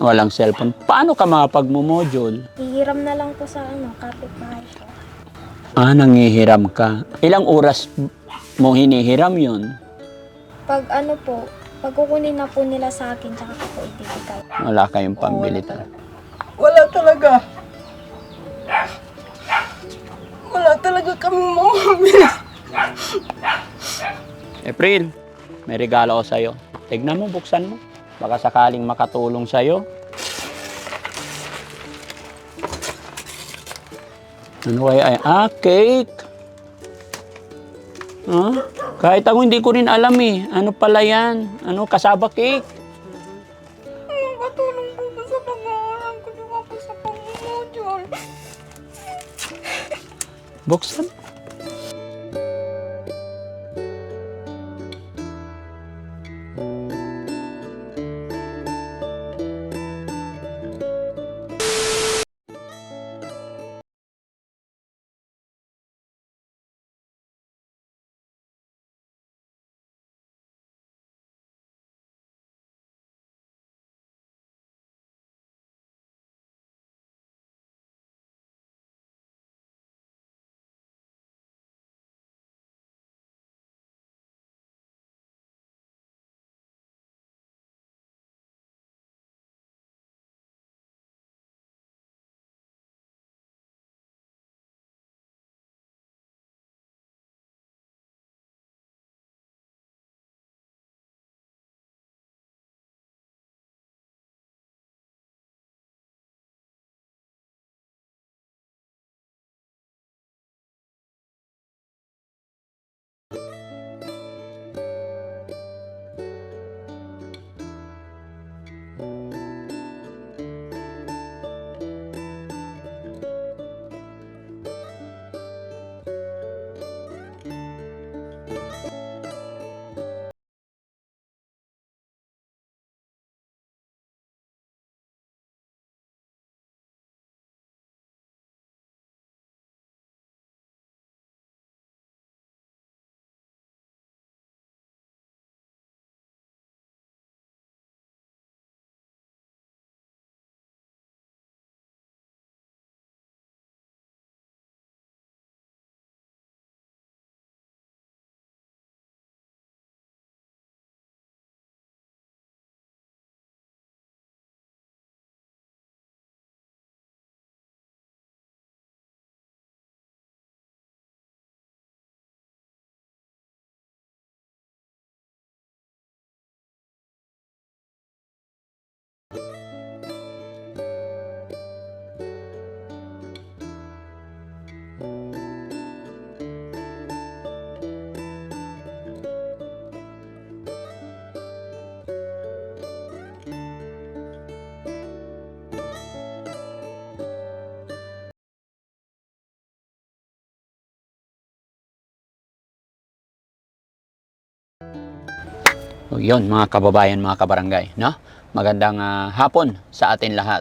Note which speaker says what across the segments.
Speaker 1: Walang cellphone. Paano ka makapagmumodule?
Speaker 2: Hihiram na lang po sa ano, kapitbahay ko.
Speaker 1: Ah, nangihiram ka. Ilang oras mo hinihiram yun?
Speaker 2: Pag ano po, pag kukunin na po nila sa akin, tsaka ko po ibibigay.
Speaker 1: Wala kayong pambili talaga.
Speaker 3: Wala talaga. Wala talaga kami mamamili.
Speaker 1: April, may regalo ko sa'yo. Tignan mo, buksan mo. Baka sakaling makatulong sa'yo. Ano kaya ay? Ah, cake. Huh? Kahit ako hindi ko rin alam eh. Ano pala yan? Ano, kasaba cake?
Speaker 3: Makatulong po ba sa pag-aaral ko, di ba po sa pag-module?
Speaker 1: Buksan. O yun, mga kababayan, mga kabarangay, no? Magandang ah, hapon sa atin lahat.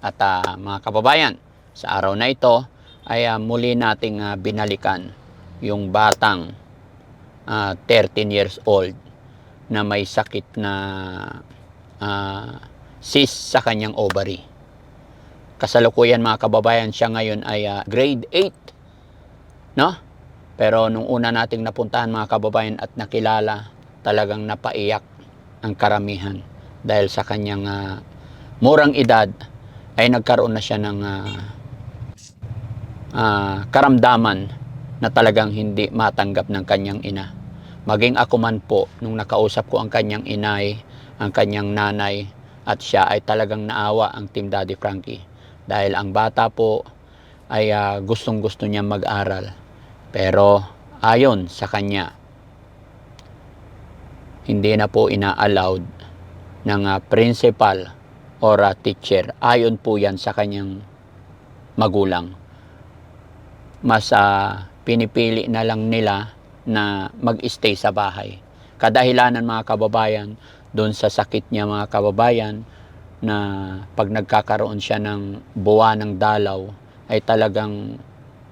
Speaker 1: At ah, mga kababayan, sa araw na ito ay ah, muli nating ah, binalikan yung batang ah, 13 years old na may sakit na ah, cyst sa kanyang ovary. Kasalukuyan mga kababayan, siya ngayon ay ah, grade 8. No? Pero nung una nating napuntahan mga kababayan at nakilala, talagang napaiyak ang karamihan dahil sa kanyang ah, murang edad ay nagkaroon na siya ng ah, ah, karamdaman na talagang hindi matanggap ng kanyang ina. Maging ako man po, nung nakausap ko ang kanyang inay, ang kanyang nanay, at siya ay talagang naawa ang Team Daddy Frankie. Dahil ang bata po ay ah, gustong gusto niya mag-aral. Pero ayon sa kanya, hindi na po ina-allowed ng ah, principal or ah, teacher. Ayon po yan sa kanyang magulang. Mas ah, pinipili na lang nila na mag-stay sa bahay. Kadahilanan mga kababayan, doon sa sakit niya mga kababayan, na pag nagkakaroon siya ng buwa ng dalaw, ay talagang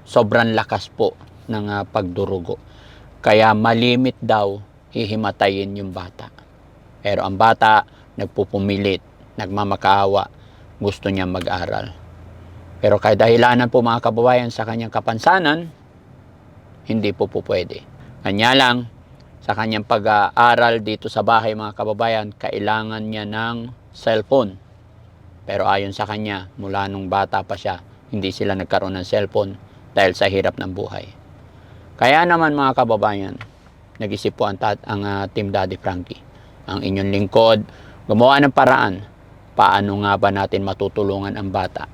Speaker 1: sobrang lakas po ng ah, pagdurugo. Kaya malimit daw hihimatayin yung bata. Pero ang bata nagpupumilit nagmamakaawa, gusto niya mag-aral. Pero kahit dahilanan po mga kababayan sa kanyang kapansanan, hindi po po pwede. Kanya lang, sa kanyang pag-aaral dito sa bahay mga kababayan, kailangan niya ng cellphone. Pero ayon sa kanya, mula nung bata pa siya, hindi sila nagkaroon ng cellphone dahil sa hirap ng buhay. Kaya naman mga kababayan, nag-isip po ang, tat- ang ah, Team Daddy Frankie, ang inyong lingkod, gumawa ng paraan paano nga ba natin matutulungan ang bata.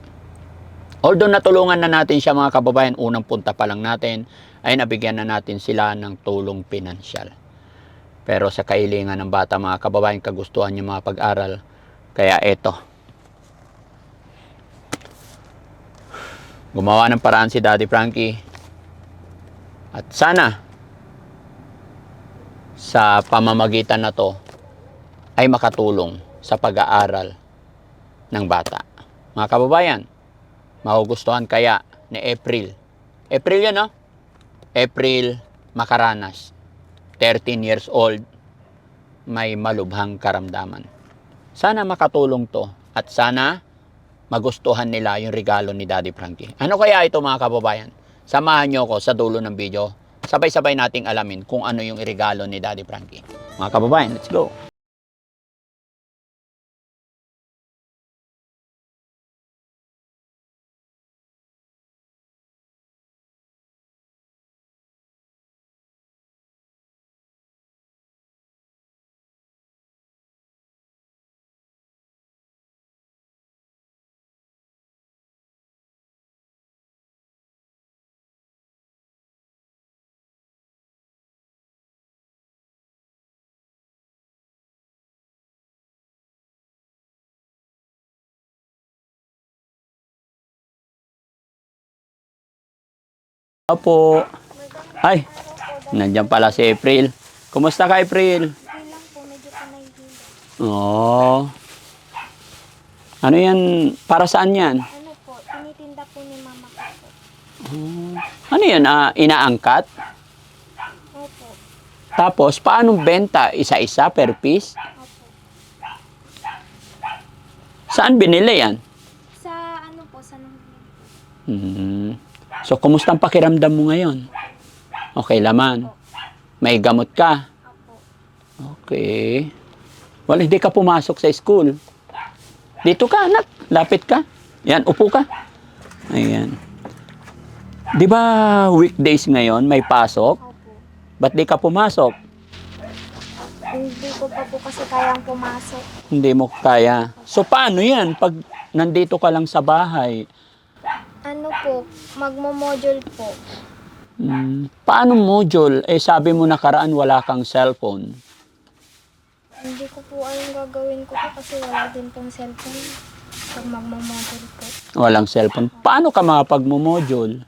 Speaker 1: Although natulungan na natin siya mga kababayan, unang punta pa lang natin ay nabigyan na natin sila ng tulong pinansyal. Pero sa kailingan ng bata mga kababayan, kagustuhan niya mga pag-aral. Kaya eto, gumawa ng paraan si Daddy Frankie. At sana, sa pamamagitan na to, ay makatulong sa pag-aaral ng bata. Mga kababayan, magugustuhan kaya ni April. April yan, no? April Makaranas. 13 years old, may malubhang karamdaman. Sana makatulong to at sana magustuhan nila yung regalo ni Daddy Frankie. Ano kaya ito mga kababayan? Samahan nyo ko sa dulo ng video. Sabay-sabay nating alamin kung ano yung regalo ni Daddy Frankie. Mga kababayan, let's go! Opo. Ay, nandiyan pala si April. Kumusta ka, April? Oo. Ano yan? Para saan yan?
Speaker 2: Ano po, tinitinda po ni mama ko po.
Speaker 1: Ano yan? ah, inaangkat?
Speaker 2: Opo,
Speaker 1: Tapos, paano benta? Isa-isa per piece?
Speaker 2: opo.
Speaker 1: Saan binili yan?
Speaker 2: Sa ano po, sa nung
Speaker 1: Hmm. So, kumusta ang pakiramdam mo ngayon? Okay laman. May gamot ka? Okay. Well, hindi ka pumasok sa school. Dito ka, anak. Lapit ka. Yan, upo ka. Ayan. Di ba weekdays ngayon may pasok?
Speaker 2: Opo.
Speaker 1: Ba't di ka pumasok?
Speaker 2: Hindi ko pa po kasi kayang pumasok.
Speaker 1: Hindi mo kaya. So, paano yan? Pag nandito ka lang sa bahay,
Speaker 2: Ano po, magmo-module po.
Speaker 1: hmm, paano module? Eh, sabi mo nakaraan wala kang cellphone.
Speaker 2: Hindi ko po alam gagawin ko po kasi wala din pong cellphone. Pag magmo-module po.
Speaker 1: Walang cellphone. Paano ka makapag-module?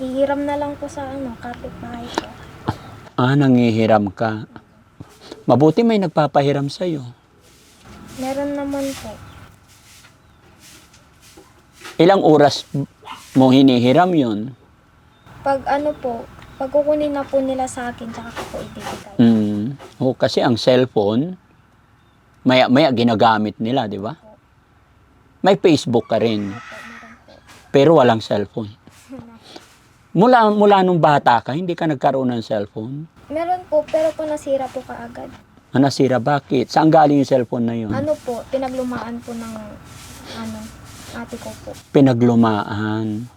Speaker 2: Hihiram na lang po sa ano, kapitbahay po.
Speaker 1: Ah, nangihiram ka. Mabuti may nagpapahiram sa'yo.
Speaker 2: Meron naman po.
Speaker 1: Ilang oras mo hinihiram yun?
Speaker 2: Pag ano po, pag kukunin na po nila sa akin, tsaka ko po ibibigay.
Speaker 1: Mm. Oh, kasi ang cellphone, maya, maya ginagamit nila, di ba? May Facebook ka rin, pero walang cellphone. Mula, mula nung bata ka, hindi ka nagkaroon ng cellphone?
Speaker 2: Meron po, pero po nasira po kaagad.
Speaker 1: Ah, nasira, bakit? Saan galing yung cellphone na yun?
Speaker 2: Ano po, pinaglumaan po ng ano, ate ko po.
Speaker 1: Pinaglumaan.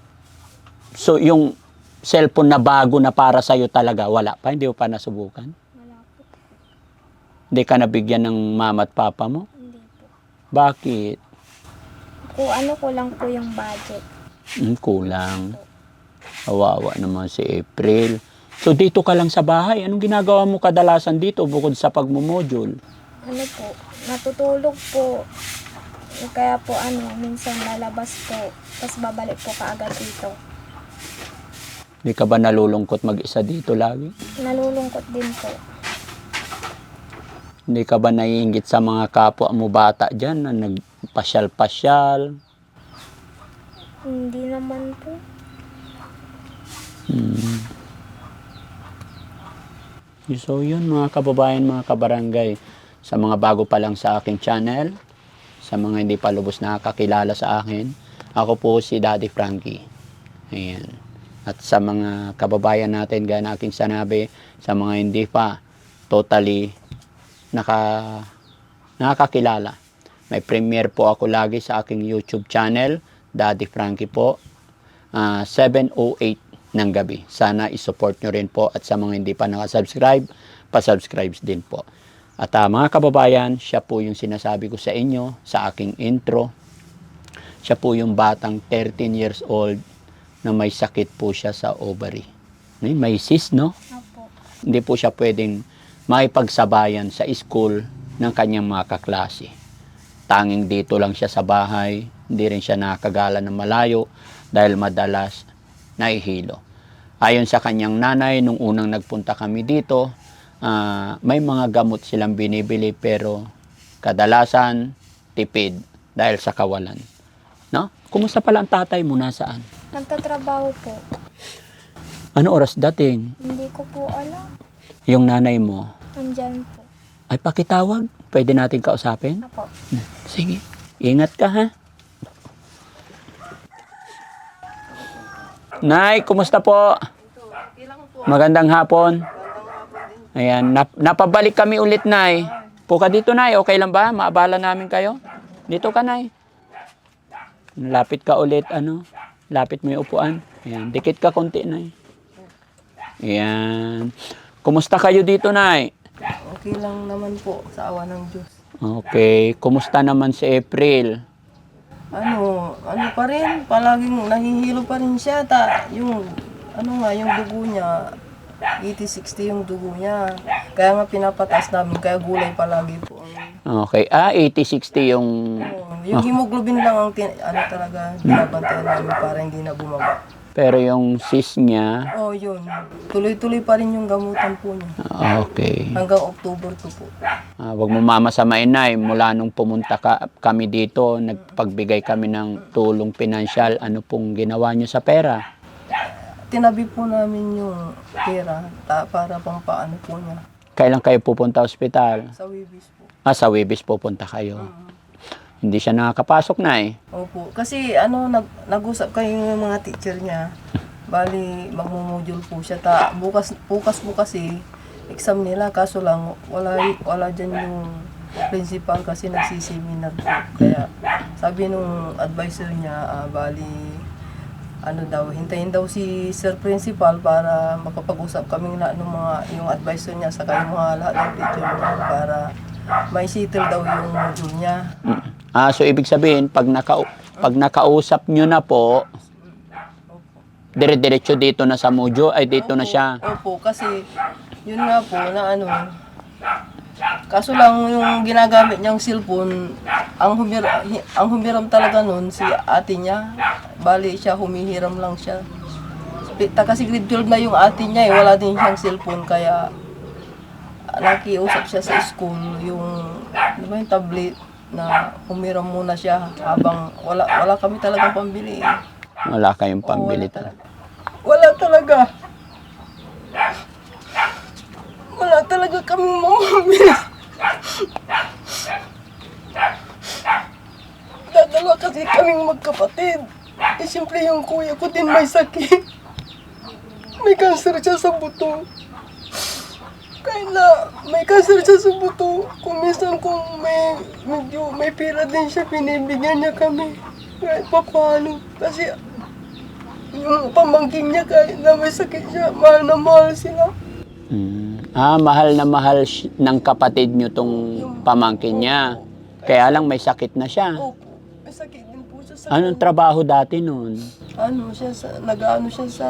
Speaker 1: So, yung cellphone na bago na para sa'yo talaga, wala pa? Hindi mo pa nasubukan?
Speaker 2: Wala po.
Speaker 1: Hindi ka nabigyan ng mama at papa mo?
Speaker 2: Hindi po.
Speaker 1: Bakit?
Speaker 2: Kung ano ko lang po yung budget.
Speaker 1: Hmm, kulang. Kawawa naman si April. So dito ka lang sa bahay. Anong ginagawa mo kadalasan dito bukod sa pagmumodule?
Speaker 2: Ano po, natutulog po. Kaya po ano, minsan lalabas po. Tapos babalik po kaagad dito.
Speaker 1: Hindi ka ba nalulungkot mag-isa dito lagi?
Speaker 2: Nalulungkot din po.
Speaker 1: Hindi ka ba naiingit sa mga kapwa mo bata dyan na nagpasyal-pasyal?
Speaker 2: Hindi naman po.
Speaker 1: Hmm. So yun mga kababayan, mga kabarangay. Sa mga bago pa lang sa aking channel, sa mga hindi pa lubos nakakilala sa akin, ako po si Daddy Frankie. Ayan. At sa mga kababayan natin, gaya na aking sanabi, sa mga hindi pa totally naka, nakakakilala. May premiere po ako lagi sa aking YouTube channel, Daddy Frankie po, ah, 7.08 ng gabi. Sana isupport nyo rin po at sa mga hindi pa nakasubscribe, pasubscribe din po. At ah, mga kababayan, siya po yung sinasabi ko sa inyo sa aking intro. Siya po yung batang 13 years old na may sakit po siya sa ovary. May cyst, no?
Speaker 2: Opo.
Speaker 1: Hindi po siya pwedeng makipagsabayan sa school ng kanyang mga kaklase. Tanging dito lang siya sa bahay, hindi rin siya nakakagala ng malayo dahil madalas nahihilo. Ayon sa kanyang nanay, nung unang nagpunta kami dito, ah, may mga gamot silang binibili pero kadalasan tipid dahil sa kawalan. No? Kumusta pala ang tatay mo nasaan?
Speaker 2: Nagtatrabaho po.
Speaker 1: Ano oras dating?
Speaker 2: Hindi ko po alam.
Speaker 1: Yung nanay mo,
Speaker 2: Nandyan po.
Speaker 1: ay pakitawag. Pwede natin kausapin?
Speaker 2: Apo.
Speaker 1: Sige. Ingat ka ha. Nay, kumusta po? Magandang hapon. Ayan, nap- napabalik kami ulit, Nay. Puka dito, Nay. Okay lang ba? Maabala namin kayo? Dito ka, Nay. Lapit ka ulit, ano? Lapit mo yung upuan. Ayan, dikit ka konti, Nay. Ayan. Kumusta kayo dito, Nay?
Speaker 4: Okay lang naman po sa awa ng Diyos.
Speaker 1: Okay. Kumusta naman si April?
Speaker 4: Ano, ano pa rin, palaging nahihilo pa rin siya. Ta, yung, ano nga, yung dugo niya, 80-60 yung dugo niya. Kaya nga pinapataas namin, kaya gulay palagi po.
Speaker 1: Okay. Ah, 80-60 yung...
Speaker 4: Oo, yung hemoglobin lang ang, tin, ano talaga, binabantayan namin para hindi na bumaba.
Speaker 1: Pero yung sis niya...
Speaker 4: Oh, yun. Tuloy-tuloy pa rin yung gamutan po niya.
Speaker 1: ah, Okay.
Speaker 4: Hanggang October 2 po.
Speaker 1: Ah, wag mo mamasamain na Mula nung pumunta ka, kami dito, nagpagbigay kami ng tulong pinansyal. Ano pong ginawa niyo sa pera?
Speaker 4: Tinabi po namin yung pera ta, para pang paano po niya.
Speaker 1: Kailan kayo pupunta ospital?
Speaker 4: Sa Wibis po.
Speaker 1: Ah, sa Webis pupunta kayo. Hindi siya nakakapasok na eh.
Speaker 4: Opo. Kasi ano, nag, nag-usap kayo yung mga teacher niya. Bali, magmumodule po siya. Ta, bukas, bukas po kasi exam nila. Kaso lang, wala, wala dyan yung principal kasi nagsiseminar po. Kaya sabi nung advisor niya, ah, bali, ano daw, hintayin daw si Sir Principal para makapag-usap kami na ng mga, yung advisor niya sa yung mga lahat ng teacher niya para may settle daw yung module niya.
Speaker 1: Mm. Ah, so ibig sabihin, pag, naka, pag nakausap nyo na po, dire-diretso dito na sa Mojo, ay dito na siya.
Speaker 4: Opo, kasi yun nga po na ano, kaso lang yung ginagamit niyang cellphone, ang, humir, hi- ang humiram talaga nun si ate niya, bali siya humihiram lang siya. Kasi grade 12 na yung ate niya eh, wala din siyang cellphone kaya nakiusap siya sa school yung, di ba yung tablet na humiram muna siya habang wala wala kami talagang pambili. eh.
Speaker 1: Wala kayong
Speaker 4: Oo,
Speaker 1: pambili
Speaker 4: wala
Speaker 1: talaga.
Speaker 4: Wala talaga. Wala talaga kami mamamili. Dadalawa kasi kaming magkapatid. Eh, siyempre yung kuya ko din may sakit. May cancer siya sa buto. Kahit na may cancer siya sa buto, kung minsan kung may, medyo, may pera din siya, binibigyan niya kami. Kahit pa paano. Kasi yung pamangkin niya kahit na may sakit siya, mahal na mahal sila.
Speaker 1: Mm. Ah, mahal na mahal ng kapatid nyo tong pamangkin niya. Kaya lang may sakit na siya.
Speaker 4: Opo, may sakit din po siya sa...
Speaker 1: Anong trabaho dati nun?
Speaker 4: Ano siya sa... Nag-ano siya sa...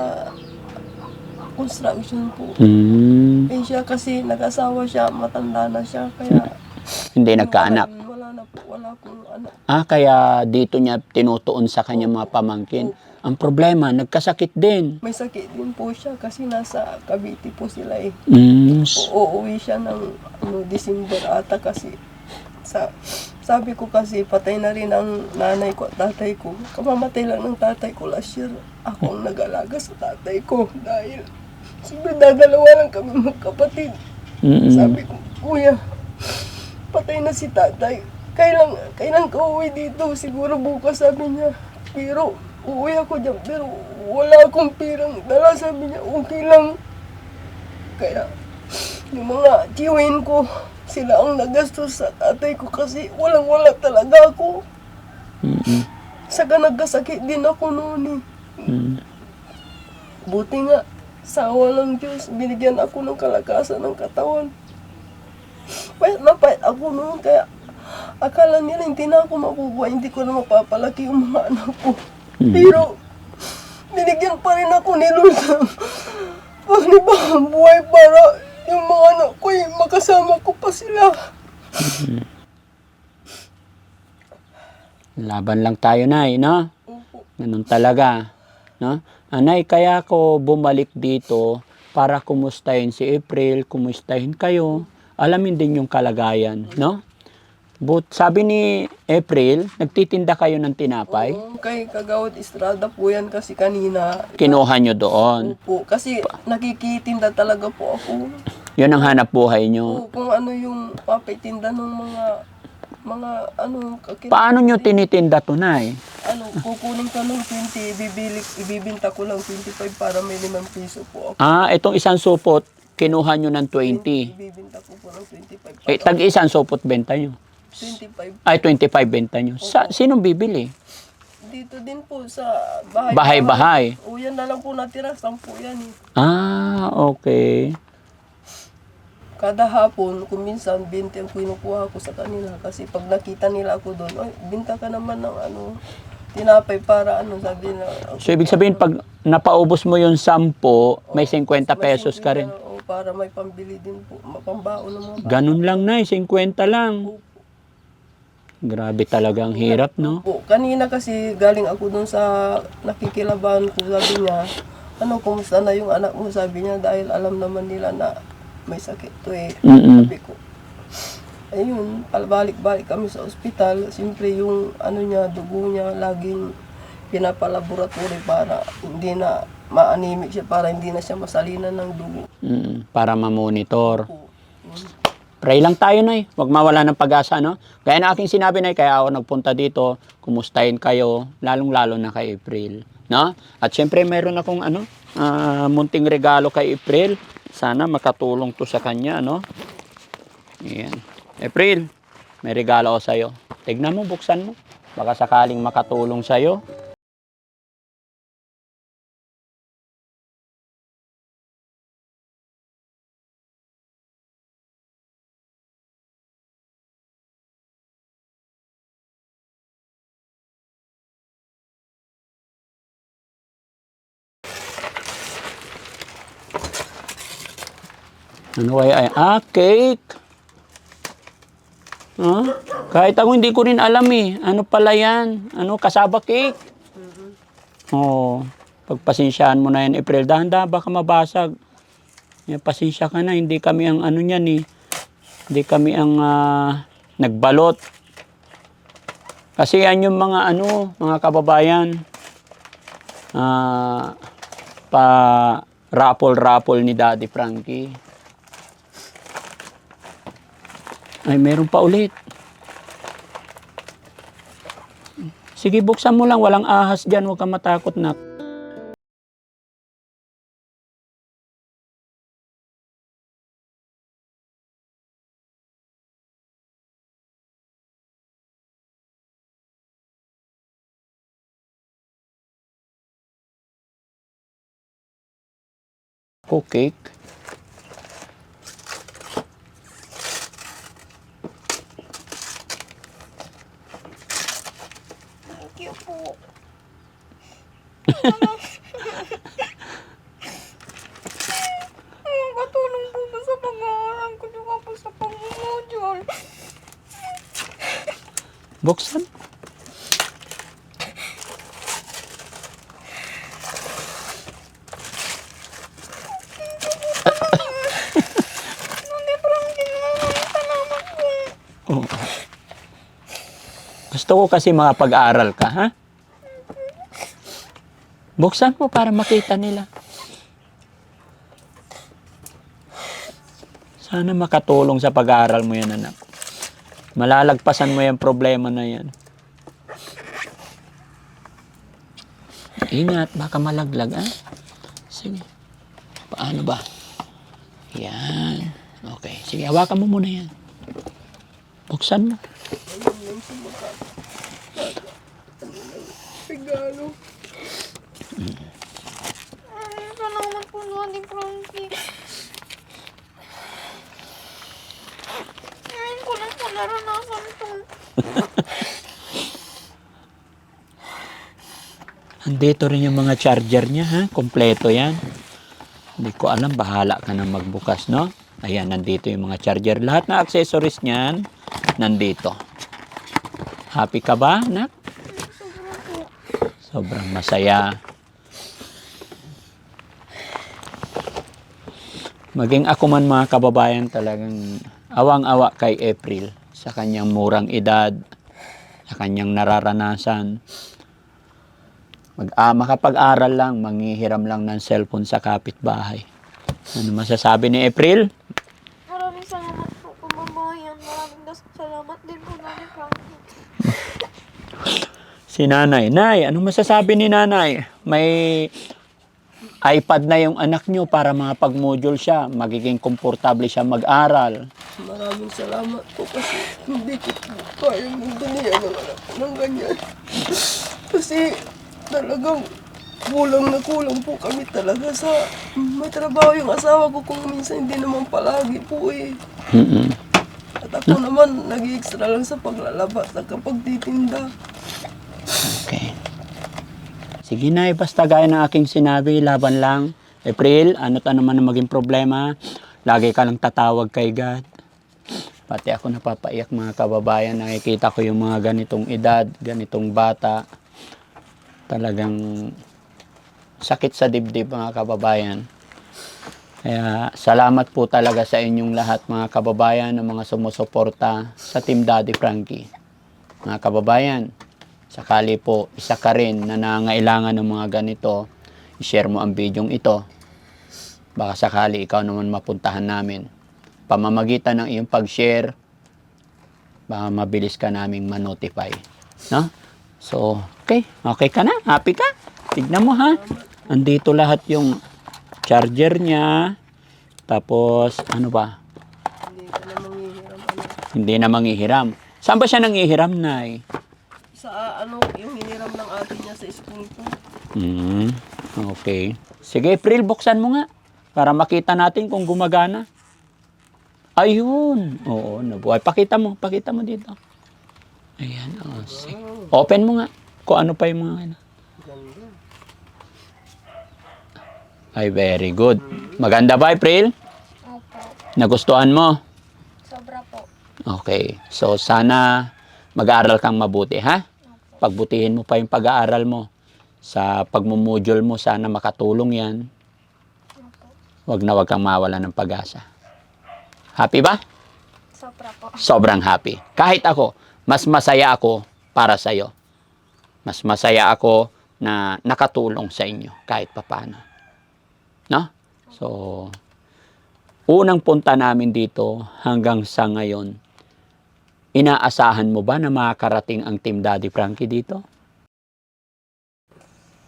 Speaker 4: Construction po.
Speaker 1: Mm.
Speaker 4: Eh siya kasi nag-asawa siya, matanda na siya, kaya...
Speaker 1: Hindi nagkaanak.
Speaker 4: Wala na po, wala po, ano.
Speaker 1: Ah, kaya dito niya tinutuon sa kanyang mga pamangkin. Ang problema, nagkasakit din.
Speaker 4: May sakit din po siya kasi nasa Cavite po sila eh.
Speaker 1: Mm.
Speaker 4: Uuwi siya ng ano, December ata kasi sa sabi ko kasi patay na rin ang nanay ko at tatay ko. Kamamatay lang ng tatay ko last year. Ako ang nag-alaga sa tatay ko dahil siyempre dadalawa lang kami magkapatid.
Speaker 1: Mm-mm.
Speaker 4: Sabi ko, kuya, patay na si tatay. Kailan, kailan ka uwi dito? Siguro bukas sabi niya. Pero uuwi ako dyan. Pero wala akong pirang dala. Sabi niya, okay lang. Kaya yung mga tiwin ko, sila ang nagastos sa tatay ko kasi walang wala talaga ako.
Speaker 1: Mm-mm.
Speaker 4: Saka nagkasakit din ako noon eh.
Speaker 1: Mm.
Speaker 4: Buti nga, sa awa ng Diyos, binigyan ako ng kalakasan ng katawan. Pahit na pahit ako noon, kaya akala nila hindi na ako mabubuhay, hindi ko na mapapalaki yung mga anak ko. Pero, binigyan pa rin ako ni Lord ng panibang buhay para yung mga anak ko, eh, makasama ko pa sila.
Speaker 1: Laban lang tayo, Nay, no? Ganun talaga. No? Anay, kaya ako bumalik dito para kumustahin si April, kumustahin kayo, alamin din yung kalagayan, no? But sabi ni April, nagtitinda kayo ng tinapay,
Speaker 4: Oo, kay Kagawad Estrada po yan kasi kanina.
Speaker 1: kinuha nyo doon.
Speaker 4: Opo, kasi nakikitinda talaga po ako.
Speaker 1: Yun ang hanap buhay nyo.
Speaker 4: Oo, kung ano yung papitinda ng mga mga ano kakit
Speaker 1: Paano nyo tinitinda to, Nay?
Speaker 4: ano kukunin ko ng 20 ibibili ibibinta ko lang 25 para may 5 piso po ako.
Speaker 1: Ah, itong isang supot, kinuha nyo ng 20.
Speaker 4: Ibibinta ko po ng 25
Speaker 1: Eh, tag isang supot benta nyo.
Speaker 4: 25
Speaker 1: Ay, 25 benta nyo. Sa, sinong bibili?
Speaker 4: dito din po sa bahay.
Speaker 1: Bahay-bahay.
Speaker 4: O yan na lang po natira, 10 yan eh.
Speaker 1: Ah, okay.
Speaker 4: Kada hapon, kung minsan, 20 ang kinukuha ko sa kanila. Kasi pag nakita nila ako doon, ay, binta ka naman ng ano, tinapay para ano, sabi na.
Speaker 1: So, ibig sabihin, pag napaubos mo yung 10, may 50 pesos ka rin.
Speaker 4: O, para may pambili din po, mapambao ng mga bata.
Speaker 1: Ganun lang na, 50 lang. Grabe talaga ang hirap, no?
Speaker 4: Po, kanina kasi galing ako doon sa nakikilaban ko, sabi niya, ano, kumusta na yung anak mo, sabi niya, dahil alam naman nila na may sakit to eh.
Speaker 1: Mm-mm.
Speaker 4: Sabi ko, ayun, balik-balik kami sa ospital, siyempre yung ano niya, dugo niya, laging pinapalaboratory para hindi na ma-anemic siya, para hindi na siya masalinan ng dugo.
Speaker 1: Mm, para ma-monitor.
Speaker 4: Po.
Speaker 1: Pray lang tayo, Nay. Huwag mawala ng pag-asa, no? Gaya na aking sinabi, Nay, kaya ako nagpunta dito, kumustahin kayo, lalong-lalo na kay April, no? At syempre, meron akong, ano, ah, munting regalo kay April. Sana makatulong to sa kanya, no? Ayan. April, may regalo ako sa'yo. Tignan mo, buksan mo. Baka sakaling makatulong sa'yo. Ano kaya ay? Ah, cake. Ah, kahit ako hindi ko rin alam eh. Ano pala yan? Ano, kasaba cake? Oo. pagpasensyaan mo na yan, April. Dahan-dahan, baka mabasag. Yan, pasensya ka na. Hindi kami ang ano niyan eh. Hindi kami ang ah, nagbalot. Kasi yan yung mga ano, mga kababayan. Ah, pa rapol-rapol ni Daddy Frankie. Ay, meron pa ulit. Sige, buksan mo lang. Walang ahas dyan. Huwag kang matakot na. Cake.
Speaker 3: Thank you po. Ang katulong po ba sa pag-aaral ko di ba po sa pag-module?
Speaker 1: Buksan.
Speaker 3: Hindi parang ginawa. Salamat po.
Speaker 1: Oo. Gusto ko kasi makapag-aral ka, ha? Buksan mo para makita nila. Sana makatulong sa pag-aaral mo yan, anak. Malalagpasan mo yung problema na yan. Ingat, baka malaglag, ah. Sige. Paano ba? Yan. Okay. Sige, hawakan mo muna yan. Buksan mo.
Speaker 4: Regalo.
Speaker 3: Salamat po, Daddy Frankie. Ngayon ko lang po naranasan to.
Speaker 1: Andito rin yung mga charger niya, ha? Kompleto yan. Hindi ko alam, bahala ka na magbukas, no? Ayan, nandito yung mga charger. Lahat na accessories niyan, nandito. Happy ka ba, nak? Sobrang masaya. Maging ako man mga kababayan talagang awang-awa kay April sa kanyang murang edad, sa kanyang nararanasan. Mag, ah, makapag-aral lang, manghihiram lang ng cellphone sa kapitbahay. Ano masasabi ni April?
Speaker 3: Maraming salamat po, kababayan. Maraming salamat din po, Daddy Frankie.
Speaker 1: Si nanay. Nay, ano masasabi ni nanay? May iPad na yung anak nyo para makapag-module siya. Magiging komportable siya mag-aral.
Speaker 4: Maraming salamat po kasi hindi ko kayang magdaniyan ng anak ko ng ganyan. Kasi talagang kulang na kulang po kami talaga sa may trabaho yung asawa ko kung minsan hindi naman palagi po eh.
Speaker 1: Mm-mm.
Speaker 4: At ako naman nag-extra lang sa paglalabas at kapag titinda.
Speaker 1: Okay. Sige na, basta gaya ng aking sinabi, laban lang. April, ano man ang maging problema, lagi ka lang tatawag kay God. Pati ako napapaiyak mga kababayan, nakikita ko yung mga ganitong edad, ganitong bata. Talagang sakit sa dibdib mga kababayan. Kaya salamat po talaga sa inyong lahat mga kababayan ng mga sumusuporta sa Team Daddy Frankie. Mga kababayan, sakali po isa ka rin na nangailangan ng mga ganito, i-share mo ang bidyong ito. Baka sakali ikaw naman mapuntahan namin. Pamamagitan ng iyong pag-share, baka mabilis ka naming ma-notify. No? So, okay. Okay ka na? Happy ka? Tignan mo ha. Andito lahat yung charger niya. Tapos, ano ba?
Speaker 4: Hindi na manghihiram ano.
Speaker 1: Hindi na manghihiram. Saan ba siya nanghihiram, Nay?
Speaker 4: Sa ano yung hiniram ng ate niya sa school po.
Speaker 1: Hmm, okay. Sige, April, buksan mo nga. Para makita natin kung gumagana. Ayun. Oo, nabuhay. Pakita mo, pakita mo dito. Ayan, oh, sige. Open mo nga. Kung ano pa yung mga ano. Ay, very good. Maganda ba, April?
Speaker 2: Opo.
Speaker 1: Nagustuhan mo?
Speaker 2: Sobra po.
Speaker 1: Okay. So, sana mag-aaral kang mabuti, ha? Pagbutihin mo pa yung pag-aaral mo. Sa pagmumodule mo, sana makatulong yan. Huwag na huwag kang mawala ng pag-asa. Happy ba?
Speaker 2: Sobra po.
Speaker 1: Sobrang happy. Kahit ako, mas masaya ako para sa'yo. Mas masaya ako na nakatulong sa inyo kahit papano. No? So, unang punta namin dito hanggang sa ngayon, inaasahan mo ba na makakarating ang Team Daddy Frankie dito?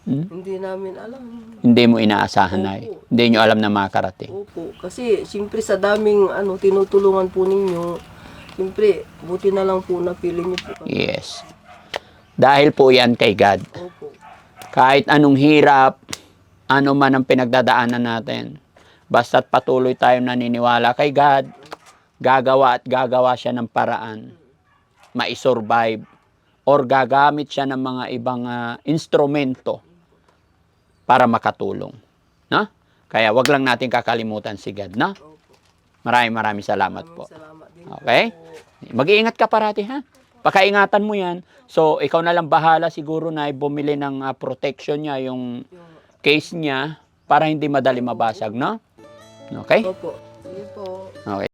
Speaker 1: Hmm?
Speaker 4: Hindi namin alam.
Speaker 1: Hindi mo inaasahan na. Hindi nyo alam na makakarating.
Speaker 4: Opo, kasi siyempre sa daming ano tinutulungan po ninyo, siyempre buti na lang po napili niyo po kami.
Speaker 1: Yes. Dahil po yan kay God.
Speaker 4: Opo.
Speaker 1: kahit anong hirap, ano man ang pinagdadaanan natin, basta't patuloy tayong naniniwala kay God, gagawa at gagawa siya ng paraan, maisurvive, or gagamit siya ng mga ibang ah, instrumento para makatulong. No? Kaya wag lang natin kakalimutan si God, no? Maraming maraming salamat po. Okay? Mag-iingat ka parati ha. Pakaingatan mo yan. So, ikaw na lang bahala siguro na bumili ng ah, protection niya, yung
Speaker 4: Yung,
Speaker 1: case niya, para hindi madali mabasag, no? Okay?
Speaker 4: opo. Sige po.
Speaker 1: Okay.